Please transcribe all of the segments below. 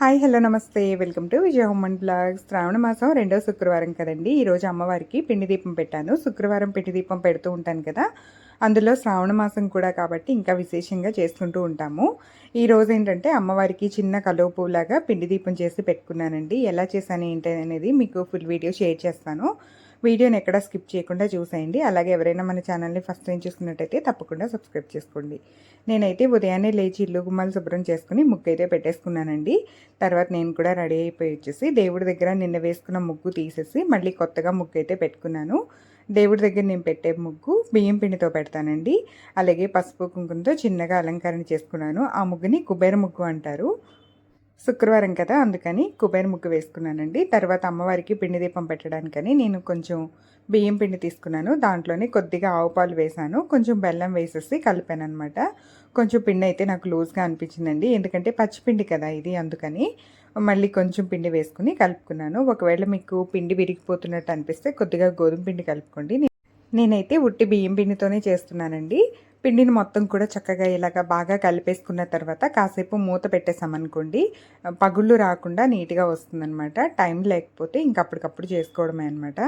Hi hello నమస్తే. Welcome to Vijaya హోమన్ blogs. శ్రావణ మాసం రెండో శుక్రవారం కదండి. ఈరోజు అమ్మవారికి పిండి దీపం పెట్టాను. శుక్రవారం పిండి దీపం పెడుతూ ఉంటాను కదా. అందులో శ్రావణ మాసం కూడా కాబట్టి ఇంకా విశేషంగా చేసుకుంటూ ఉంటాము. ఈరోజు ఏంటంటే అమ్మవారికి చిన్న కలువపులాగా పిండి దీపం చేసి పెట్టుకున్నానండి. ఎలా చేశాను ఏంటి అనేది మీకు ఫుల్ వీడియో షేర్ చేస్తాను. వీడియోని ఎక్కడ స్కిప్ చేయకుండా చూసేయండి. అలాగే ఎవరైనా మన ఛానల్ని ఫస్ట్ టైం చూసుకున్నట్టయితే తప్పకుండా సబ్స్క్రైబ్ చేసుకోండి. నేనైతే ఉదయాన్నే లేచి ఇల్లు గుమ్మాలు శుభ్రం చేసుకుని ముగ్గు అయితే పెట్టేసుకున్నానండి. తర్వాత నేను కూడా రెడీ అయిపోయి వచ్చేసి దేవుడి దగ్గర నిన్న వేసుకున్న ముగ్గు తీసేసి మళ్ళీ కొత్తగా ముగ్గు అయితే పెట్టుకున్నాను. దేవుడి దగ్గర నేను పెట్టే ముగ్గు బియ్యం పిండితో పెడతానండి. అలాగే పసుపు కుంకుమతో చిన్నగా అలంకరణ చేసుకున్నాను. ఆ ముగ్గుని కుబేర ముగ్గు అంటారు. శుక్రవారం కదా అందుకని కుబేర ముగ్గు వేసుకున్నానండి. తర్వాత అమ్మవారికి పిండి దీపం పెట్టడానికని నేను కొంచెం బియ్యం పిండి తీసుకున్నాను. దాంట్లోనే కొద్దిగా ఆవు పాలు వేసాను. కొంచెం బెల్లం వేసేసి కలిపాను అనమాట కొంచెం పిండి అయితే నాకు లూజ్గా అనిపించిందండి. ఎందుకంటే పచ్చిపిండి కదా ఇది అందుకని మళ్ళీ కొంచెం పిండి వేసుకుని కలుపుకున్నాను. ఒకవేళ మీకు పిండి విరిగిపోతున్నట్టు అనిపిస్తే కొద్దిగా గోధుమ పిండి కలుపుకోండి. నేనైతే ఉట్టి బియ్యం పిండితోనే చేస్తున్నానండి. పిండిని మొత్తం కూడా చక్కగా ఇలాగ బాగా కలిపేసుకున్న తర్వాత కాసేపు మూత పెట్టేసామనుకోండి పగుళ్ళు రాకుండా నీట్గా వస్తుందన్నమాట. టైం లేకపోతే ఇంకప్పటికప్పుడు చేసుకోవడమే అనమాట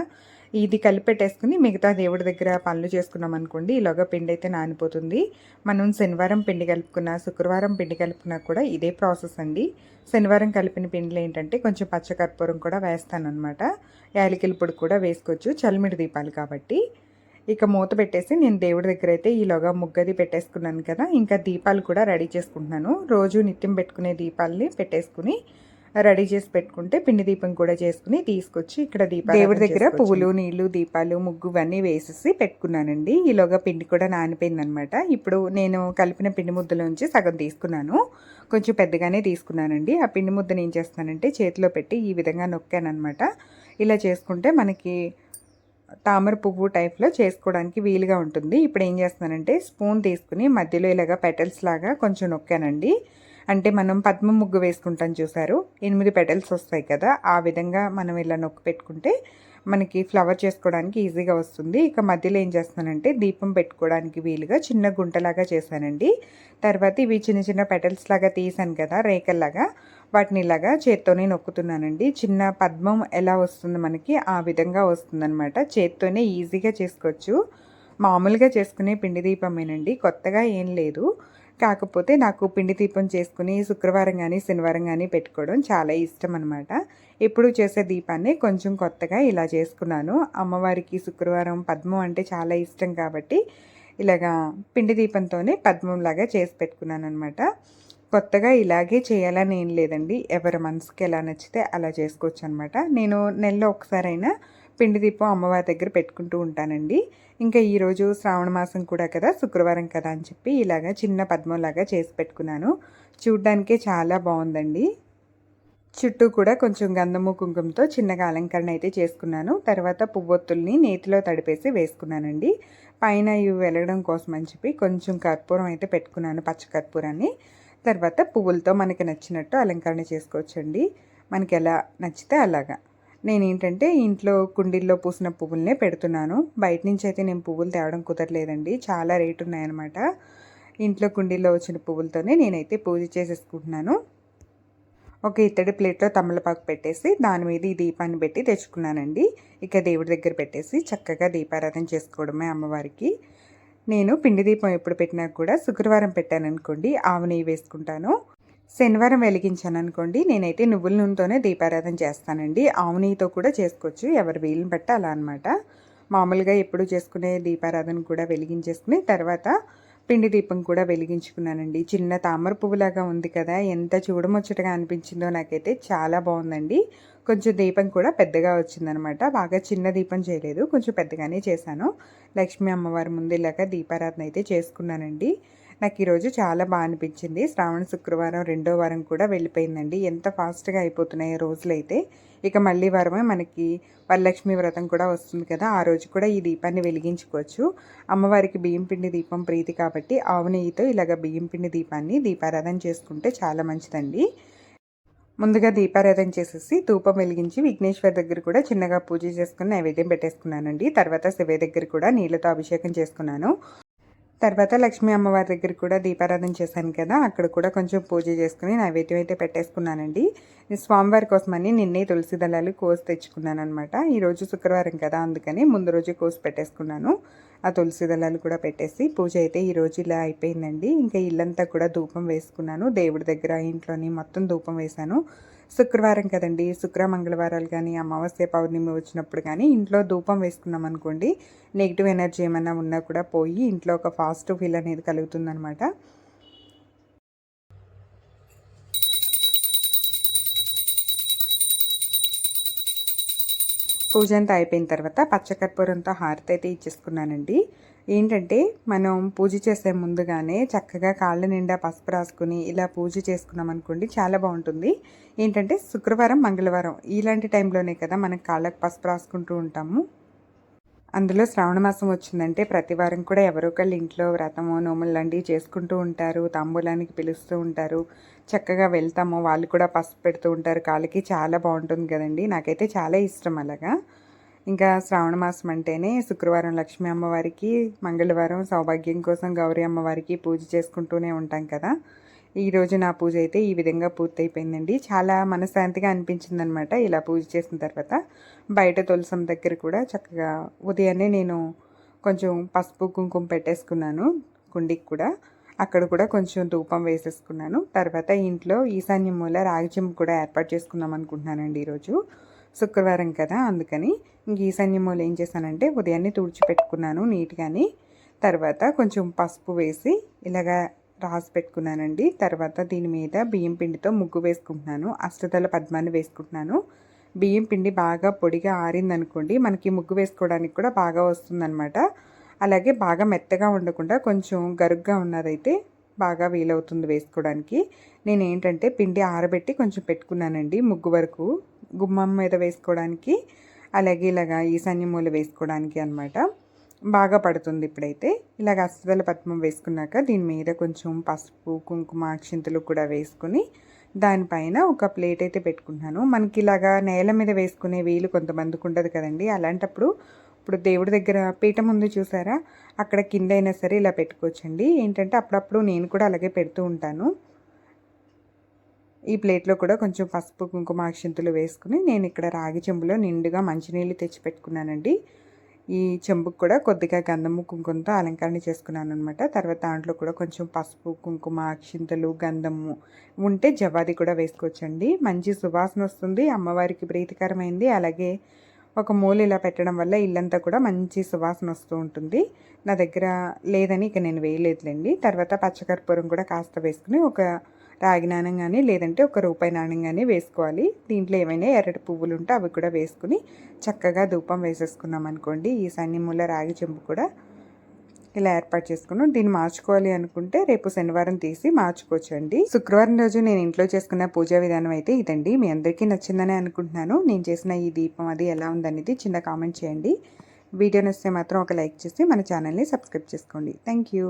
ఇది కలిపెట్టేసుకుని మిగతా దేవుడి దగ్గర పనులు చేసుకున్నాం అనుకోండి ఈలోగా పిండి అయితే నానిపోతుంది. మనం శనివారం పిండి కలుపుకున్న శుక్రవారం పిండి కలుపుకున్నా కూడా ఇదే ప్రాసెస్ అండి. శనివారం కలిపిన పిండిలు ఏంటంటే కొంచెం పచ్చకర్పూరం కూడా వేస్తానమాట యాలకిల పొడి కూడా వేసుకోవచ్చు చలిమిడి దీపాలు కాబట్టి. ఇక మూత పెట్టేసి నేను దేవుడి దగ్గర అయితే ఈలోగా ముగ్గది పెట్టేసుకున్నాను కదా ఇంకా దీపాలు కూడా రెడీ చేసుకుంటున్నాను. రోజు నిత్యం పెట్టుకునే దీపాలని పెట్టేసుకుని రెడీ చేసి పెట్టుకుంటే పిండి దీపం కూడా చేసుకుని తీసుకొచ్చి ఇక్కడ దీపాలు దేవుడి దగ్గర పువ్వులు నీళ్ళు దీపాలు ముగ్గు ఇవన్నీ వేసేసి పెట్టుకున్నానండి. ఈలోగా పిండి కూడా నానిపోయిందనమాట ఇప్పుడు నేను కలిపిన పిండి ముద్దలోంచి సగం తీసుకున్నాను. కొంచెం పెద్దగానే తీసుకున్నానండి. ఆ పిండి ముద్దను ఏం చేస్తానంటే చేతిలో పెట్టి ఈ విధంగా నొక్కానమాట ఇలా చేసుకుంటే మనకి తామర పువ్వు టైప్లో చేసుకోవడానికి వీలుగా ఉంటుంది. ఇప్పుడు ఏం చేస్తున్నానంటే స్పూన్ తీసుకుని మధ్యలో ఇలాగా పెటల్స్ లాగా కొంచెం నొక్కానండి. అంటే మనం పద్మ ముగ్గు వేసుకుంటాం చూసారు. ఎనిమిది పెటల్స్ వస్తాయి కదా ఆ విధంగా మనం ఇలా నొక్కి పెట్టుకుంటే మనకి ఫ్లవర్ చేసుకోవడానికి ఈజీగా వస్తుంది. ఇక మధ్యలో ఏం చేస్తున్నానంటే దీపం పెట్టుకోవడానికి వీలుగా చిన్న గుంటలాగా చేశానండి. తర్వాత ఇవి చిన్న చిన్న పెటల్స్ లాగా తీసాను కదా రేకల్లాగా వాటిని ఇలాగా చేత్తోనే నొక్కుతున్నానండి. చిన్న పద్మం ఎలా వస్తుంది మనకి ఆ విధంగా వస్తుందన్నమాట. చేత్తోనే ఈజీగా చేసుకోవచ్చు. మామూలుగా చేసుకునే పిండి దీపమేనండి. కొత్తగా ఏం లేదు. కాకపోతే నాకు పిండి దీపం చేసుకుని శుక్రవారం కానీ శనివారం కానీ పెట్టుకోవడం చాలా ఇష్టం అనమాట ఎప్పుడు చేసే దీపాన్ని కొంచెం కొత్తగా ఇలా చేసుకున్నాను. అమ్మవారికి శుక్రవారం పద్మం అంటే చాలా ఇష్టం కాబట్టి ఇలాగా పిండి దీపంతోనే పద్మంలాగా చేసి పెట్టుకున్నాను అనమాట కొత్తగా ఇలాగే చేయాలని ఏం లేదండి. ఎవరి మనసుకి ఎలా నచ్చితే అలా చేసుకోవచ్చు అనమాట నేను నెలలో ఒకసారైనా పిండి దీపం అమ్మవారి దగ్గర పెట్టుకుంటూ ఉంటానండి. ఇంకా ఈరోజు శ్రావణ మాసం కూడా కదా శుక్రవారం కదా అని చెప్పి ఇలాగా చిన్న పద్మంలాగా చేసి పెట్టుకున్నాను. చూడ్డానికే చాలా బాగుందండి. చుట్టూ కూడా కొంచెం గంధము కుంకుమతో చిన్నగా అలంకరణ అయితే చేసుకున్నాను. తర్వాత పువ్వొత్తుల్ని నేతిలో తడిపేసి వేసుకున్నానండి. పైన ఇవి వెలగడం కోసం అని చెప్పి కొంచెం కర్పూరం అయితే పెట్టుకున్నాను పచ్చ కర్పూరాన్ని. తర్వాత పువ్వులతో మనకి నచ్చినట్టు అలంకరణ చేసుకోవచ్చండి. మనకి ఎలా నచ్చితే అలాగా. నేను ఏంటంటే ఇంట్లో కుండీల్లో పూసిన పువ్వులనే పెడుతున్నాను. బయట నుంచి అయితే నేను పువ్వులు తేవడం కుదరలేదండి. చాలా రేటు ఉన్నాయన్నమాట ఇంట్లో కుండీల్లో వచ్చిన పువ్వులతోనే నేనైతే పూజ చేసేసుకుంటున్నాను. ఒక ఇత్తడి ప్లేట్లో తమలపాకు పెట్టేసి దాని మీద ఈ దీపాన్ని పెట్టి తెచ్చుకున్నానండి. ఇక దేవుడి దగ్గర పెట్టేసి చక్కగా దీపారాధన చేసుకోవడమే అమ్మవారికి. నేను పిండి దీపం ఎప్పుడు పెట్టినా కూడా శుక్రవారం పెట్టాను అనుకోండి ఆవు నెయ్యి వేసుకుంటాను. శనివారం వెలిగించాను అనుకోండి నేనైతే నువ్వుల నూనెతోనే దీపారాధన చేస్తానండి. ఆవు నెయ్యితో కూడా చేసుకోవచ్చు ఎవరు వీలుని బట్టి అలా అనమాట మామూలుగా ఎప్పుడు చేసుకునే దీపారాధన కూడా వెలిగించేసుకుని తర్వాత పిండి దీపం కూడా వెలిగించుకున్నానండి. చిన్న తామర పువ్వులాగా ఉంది కదా ఎంత చూడముచ్చటగా అనిపించిందో నాకైతే చాలా బాగుందండి. కొంచెం దీపం కూడా పెద్దగా వచ్చిందనమాట. బాగా చిన్న దీపం చేయలేదు కొంచెం పెద్దగానే చేశాను. లక్ష్మీ అమ్మవారి ముందు ఇలాగా దీపారాధన అయితే చేసుకున్నానండి. నాకు ఈరోజు చాలా బాగా అనిపించింది. శ్రావణ శుక్రవారం రెండో వారం కూడా వెళ్ళిపోయిందండి. ఎంత ఫాస్ట్గా అయిపోతున్నాయి రోజులైతే. ఇక మళ్ళీ వారమే మనకి వరలక్ష్మి వ్రతం కూడా వస్తుంది కదా. ఆ రోజు కూడా ఈ దీపాన్ని వెలిగించుకోవచ్చు. అమ్మవారికి బియ్యం పిండి దీపం ప్రీతి కాబట్టి ఆవు నెయ్యితో ఇలాగ బియ్యం పిండి దీపాన్ని దీపారాధన చేసుకుంటే చాలా మంచిదండి. ముందుగా దీపారాధన చేసేసి ధూపం వెలిగించి విఘ్నేశ్వర్ దగ్గర కూడా చిన్నగా పూజ చేసుకుని నైవేద్యం పెట్టేసుకున్నానండి. తర్వాత శివయ్య దగ్గర కూడా నీళ్ళతో అభిషేకం చేసుకున్నాను. తర్వాత లక్ష్మీ అమ్మవారి దగ్గర కూడా దీపారాధన చేశాను కదా అక్కడ కూడా కొంచెం పూజ చేసుకుని నైవేద్యం అయితే పెట్టేసుకున్నానండి. స్వామివారి కోసమని నిన్నే తులసి దళాలు కోసి తెచ్చుకున్నాను అనమాట ఈరోజు శుక్రవారం కదా అందుకని ముందు రోజు కోసి పెట్టేసుకున్నాను. ఆ తులసి దళాలు కూడా పెట్టేసి పూజ అయితే ఈ రోజు ఇలా అయిపోయిందండి. ఇంకా ఇల్లంతా కూడా ధూపం వేసుకున్నాను. దేవుడి దగ్గర ఇంట్లోని మొత్తం ధూపం వేశాను. శుక్రవారం కదండి. శుక్ర మంగళవారాలు కానీ అమావాస్య పౌర్ణమి వచ్చినప్పుడు కానీ ఇంట్లో ధూపం వేసుకున్నాం అనుకోండి నెగిటివ్ ఎనర్జీ ఏమైనా ఉన్నా కూడా పోయి ఇంట్లో ఒక పాజిటివ్ ఫీల్ అనేది కలుగుతుందనమాట పూజ అంతా అయిపోయిన తర్వాత పచ్చకర్పూరంతో హారతి అయితే ఇచ్చేసుకున్నానండి. ఏంటంటే మనం పూజ చేసే ముందుగానే చక్కగా కాళ్ళ నిండా పసుపు రాసుకుని ఇలా పూజ చేసుకున్నాం అనుకోండి చాలా బాగుంటుంది. ఏంటంటే శుక్రవారం మంగళవారం ఇలాంటి టైంలోనే కదా మనం కాళ్ళకు పసుపు రాసుకుంటూ ఉంటాము. అందులో శ్రావణ మాసం వచ్చిందంటే ప్రతి వారం కూడా ఎవరో ఒకళ్ళు ఇంట్లో వ్రతము నోములు లాంటివి చేసుకుంటూ ఉంటారు తాంబూలానికి పిలుస్తూ ఉంటారు. చక్కగా వెళ్తాము. వాళ్ళు కూడా పసుపు పెడుతూ ఉంటారు. కాళ్ళకి చాలా బాగుంటుంది కదండి. నాకైతే చాలా ఇష్టం అలాగా. ఇంకా శ్రావణ మాసం అంటేనే శుక్రవారం లక్ష్మీ అమ్మవారికి మంగళవారం సౌభాగ్యం కోసం గౌరీ అమ్మవారికి పూజ చేసుకుంటూనే ఉంటాం కదా. ఈరోజు నా పూజ అయితే ఈ విధంగా పూర్తయిపోయిందండి. చాలా మనశ్శాంతిగా అనిపించింది అనమాట ఇలా పూజ చేసిన తర్వాత. బయట తులసం దగ్గర కూడా చక్కగా ఉదయాన్నే నేను కొంచెం పసుపు కుంకుమ పెట్టేసుకున్నాను కుండికి కూడా. అక్కడ కూడా కొంచెం ధూపం వేసేసుకున్నాను. తర్వాత ఇంట్లో ఈశాన్యం మూల రాగి కూడా ఏర్పాటు చేసుకుందాం అనుకుంటున్నానండి ఈరోజు శుక్రవారం కదా అందుకని ఇంక ఈశాన్యం మూల ఏం చేశానంటే ఉదయాన్నే తుడిచిపెట్టుకున్నాను నీట్గాని. తర్వాత కొంచెం పసుపు వేసి ఇలాగా రాసి పెట్టుకున్నానండి. తర్వాత దీని మీద బియ్యం పిండితో ముగ్గు వేసుకుంటున్నాను. అష్టదళ పద్మాన్ని వేసుకుంటున్నాను. బియ్యం పిండి బాగా పొడిగా ఆరిందనుకోండి మనకి ముగ్గు వేసుకోవడానికి కూడా బాగా వస్తుందన్నమాట. అలాగే బాగా మెత్తగా ఉండకుండా కొంచెం గరుగ్గా ఉన్నదైతే బాగా వీలవుతుంది వేసుకోవడానికి. నేను ఏంటంటే పిండి ఆరబెట్టి కొంచెం పెట్టుకున్నానండి ముగ్గు వరకు గుమ్మం మీద వేసుకోవడానికి అలాగే ఇలాగా ఈశాన్య మూల వేసుకోవడానికి అనమాట బాగా పడుతుంది ఇప్పుడైతే. ఇలాగ అస్తదల పద్మం వేసుకున్నాక దీని మీద కొంచెం పసుపు కుంకుమ అక్షింతలు కూడా వేసుకుని దానిపైన ఒక ప్లేట్ అయితే పెట్టుకుంటున్నాను. మనకి ఇలాగా నేల మీద వేసుకునే వీలు కొంతమందికి ఉండదు కదండి. అలాంటప్పుడు ఇప్పుడు దేవుడి దగ్గర పీఠం ఉంది చూసారా? అక్కడ కింద అయినా సరే ఇలా పెట్టుకోవచ్చండి. ఏంటంటే అప్పుడప్పుడు నేను కూడా అలాగే పెడుతూ ఉంటాను. ఈ ప్లేట్లో కూడా కొంచెం పసుపు కుంకుమ అక్షింతలు వేసుకుని నేను ఇక్కడ రాగి చెంబులో నిండుగా మంచినీళ్ళు తెచ్చి పెట్టుకున్నానండి. ఈ చెంబుకు కూడా కొద్దిగా గంధము కుంకుమతో అలంకరణ చేసుకున్నాను అనమాట తర్వాత దాంట్లో కూడా కొంచెం పసుపు కుంకుమ అక్షింతలు గంధము ఉంటే జవాది కూడా వేసుకోవచ్చండి. మంచి సువాసన వస్తుంది అమ్మవారికి ప్రీతికరమైంది. అలాగే ఒక మూల ఇలా పెట్టడం వల్ల ఇల్లంతా కూడా మంచి సువాసన వస్తూ ఉంటుంది. నా దగ్గర లేదని ఇక నేను వేయలేదులేండి. తర్వాత పచ్చకర్పూరం కూడా కాస్త వేసుకుని ఒక రాగి నాణ్యం కానీ లేదంటే ఒక రూపాయి నాణ్యం కానీ వేసుకోవాలి. దీంట్లో ఏమైనా ఎర్రటి పువ్వులు ఉంటే అవి కూడా వేసుకుని చక్కగా ధూపం వేసేసుకున్నాం అనుకోండి. ఈ సన్నిమూల రాగి చెంపు కూడా ఇలా ఏర్పాటు చేసుకున్నాం. దీన్ని మార్చుకోవాలి అనుకుంటే రేపు శనివారం తీసి మార్చుకోవచ్చండి. శుక్రవారం రోజు నేను ఇంట్లో చేసుకున్న పూజా విధానం అయితే ఇదండి. మీ అందరికీ నచ్చిందని అనుకుంటున్నాను. నేను చేసిన ఈ దీపం అది ఎలా ఉందనేది చిన్న కామెంట్ చేయండి. వీడియో నచ్చితే మాత్రం ఒక లైక్ చేసి మన ఛానల్ని సబ్స్క్రైబ్ చేసుకోండి. Thank you.